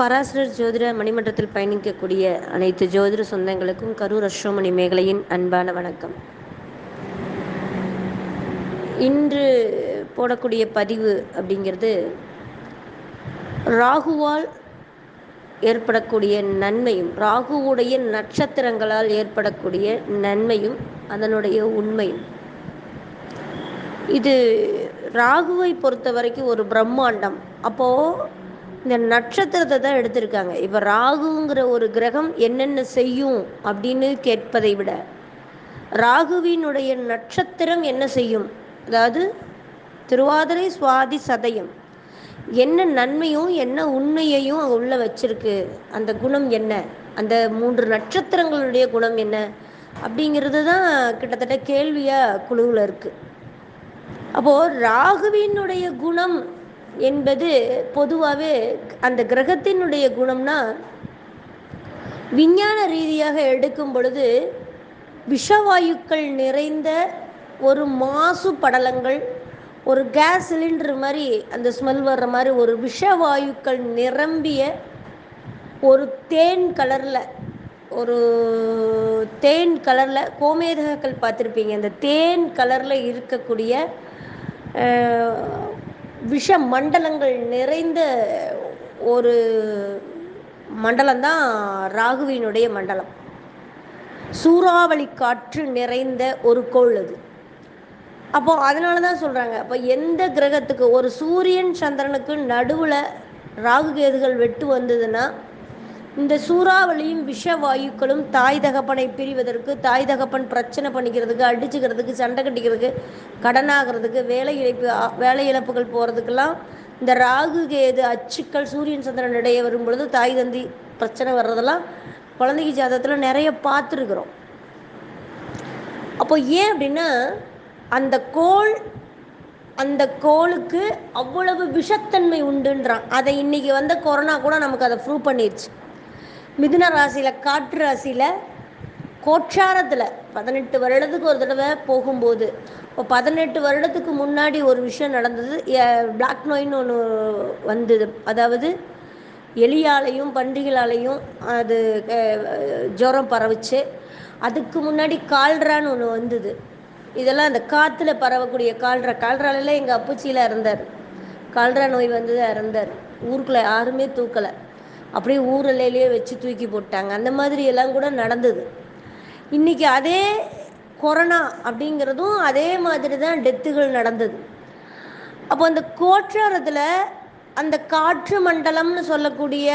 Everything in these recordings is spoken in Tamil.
பராசரர் ஜோதிட மணிமன்றத்தில் பயணிக்கக்கூடிய அனைத்து ஜோதிட சொந்தங்களுக்கும் கரூர் அஸ்ரோமணி மேகலையின் அன்பான வணக்கம். இன்று போடக்கூடிய பதிவு அப்படிங்கிறது ராகுவால் ஏற்படக்கூடிய நன்மையும் ராகுவுடைய நட்சத்திரங்களால் ஏற்படக்கூடிய நன்மையும் அதனுடைய உண்மையும். இது ராகுவை பொறுத்த வரைக்கும் ஒரு பிரம்மாண்டம். அப்போது இந்த நட்சத்திரத்தை தான் எடுத்திருக்காங்க. இப்போ ராகுங்கிற ஒரு கிரகம் என்னென்ன செய்யும் அப்படின்னு கேட்பதை விட ராகுவினுடைய நட்சத்திரம் என்ன செய்யும்? அதாவது திருவாதிரை சுவாதி சதயம். என்ன நன்மையும் என்ன உண்மையையும் அங்கே உள்ள வச்சிருக்கு. அந்த குணம் என்ன? அந்த மூன்று நட்சத்திரங்களுடைய குணம் என்ன? அப்படிங்கிறது தான் கிட்டத்தட்ட கேள்வியாக குழுவில் இருக்குது அப்போது ராகுவினுடைய குணம் என்பது பொதுவாகவே அந்த கிரகத்தினுடைய குணம்னா விஞ்ஞான ரீதியாக எடுக்கும் பொழுது விஷவாயுக்கள் நிறைந்த ஒரு மாசு படலங்கள் ஒரு கேஸ் சிலிண்டர் மாதிரி அந்த ஸ்மெல் வர்ற மாதிரி ஒரு விஷவாயுக்கள் நிரம்பிய ஒரு தேன் கலரில் ஒரு தேன் கலரில் கோமேதகங்கள் பார்த்துருப்பீங்க. அந்த தேன் கலரில் இருக்கக்கூடிய விஷ மண்டலங்கள் நிறைந்த ஒரு மண்டலம்தான் ராகுவினுடைய மண்டலம். சூறாவளி காற்று நிறைந்த ஒரு கோள் அது. அப்போ அதனால தான் சொல்கிறாங்க அப்போ எந்த கிரகத்துக்கு ஒரு சூரியன் சந்திரனுக்கு நடுவில் ராகு கேதுகள் வெட்டு வந்ததுன்னா இந்த சூறாவளியும் விஷ வாயுக்களும் தாய் தகப்பனை பிரிவதற்கு தாய் தகப்பன் பிரச்சனை பண்ணிக்கிறதுக்கு அடிச்சுக்கிறதுக்கு சண்டை கட்டிக்கிறதுக்கு கடனாகிறதுக்கு வேலை இழப்பு வேலை இழப்புகள் போகிறதுக்கெல்லாம் இந்த ராகு கேது அச்சுக்கள் சூரியன் சந்திரன் இடையே வரும் பொழுது தாய் தந்தி பிரச்சனை வர்றதெல்லாம் குழந்தைக்கு ஜாதகத்தில் நிறைய பார்த்துருக்குறோம். அப்போ ஏன் அப்படின்னா அந்த கோள் அந்த கோளுக்கு அவ்வளவு விஷத்தன்மை உண்டுன்றான். அதை இன்னைக்கு வந்த கொரோனா கூட நமக்கு அதை ப்ரூவ் பண்ணிடுச்சு மிதுன ராசியில் காற்று ராசியில் கோட்சாரத்தில் பதினெட்டு வருடத்துக்கு ஒரு தடவை போகும்போது இப்போ பதினெட்டு வருடத்துக்கு முன்னாடி ஒரு விஷயம் நடந்தது. பிளாக் நோயின்னு ஒன்று வந்தது. அதாவது எலியாலையும் பன்றிகளாலையும் அது ஜுரம் பரவுச்சு. அதுக்கு முன்னாடி கால்ரான்னு ஒன்று வந்தது. இதெல்லாம் அந்த காற்றுல பரவக்கூடிய கால்ரா. கால்ராலெல்லாம் எங்கள் அப்பச்சியில் இறந்தார். கால்ரா நோய் வந்து இறந்தார். ஊருக்குள்ளே யாருமே தூக்கலை. அப்படியே ஊரலையிலேயே வச்சு தூக்கி போட்டாங்க. அந்த மாதிரி எல்லாம் கூட நடந்தது. இன்றைக்கி அதே கொரோனா அப்படிங்கிறதும் அதே மாதிரி தான் டெத்துகள் நடந்தது. அப்போ அந்த கோற்றாரத்தில் அந்த காற்று மண்டலம்னு சொல்லக்கூடிய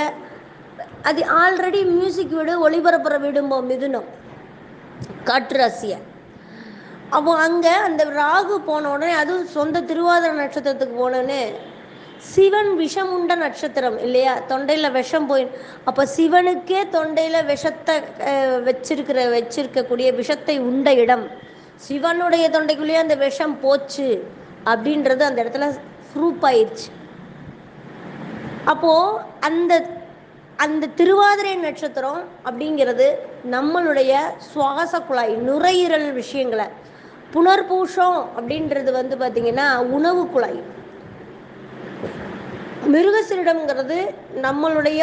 அது ஆல்ரெடி மியூசிக் வீடு ஒளிபரப்புற விடும்போ மிதுனம் காற்று ராசியை. அப்போ அங்கே அந்த ராகு போன உடனே அதுவும் சொந்த திருவாதிரை நட்சத்திரத்துக்கு போனோடனே சிவன் விஷம் உண்ட நட்சத்திரம் இல்லையா? தொண்டையில் விஷம் போய் அப்போ சிவனுக்கே தொண்டையில் விஷத்தை வச்சிருக்கிற வச்சிருக்கக்கூடிய விஷத்தை உண்ட இடம். சிவனுடைய தொண்டைக்குள்ளேயே அந்த விஷம் போச்சு அப்படின்றது அந்த இடத்துல ப்ரூப் ஆயிடுச்சு அப்போது அந்த அந்த திருவாதிரை நட்சத்திரம் அப்படிங்கிறது நம்மளுடைய சுவாச குழாய் நுரையீரல் விஷயங்களை. புனர்பூஷம் அப்படின்றது வந்து பார்த்திங்கன்னா உணவு குழாய். மிருகசீரிடம்ங்கிறது நம்மளுடைய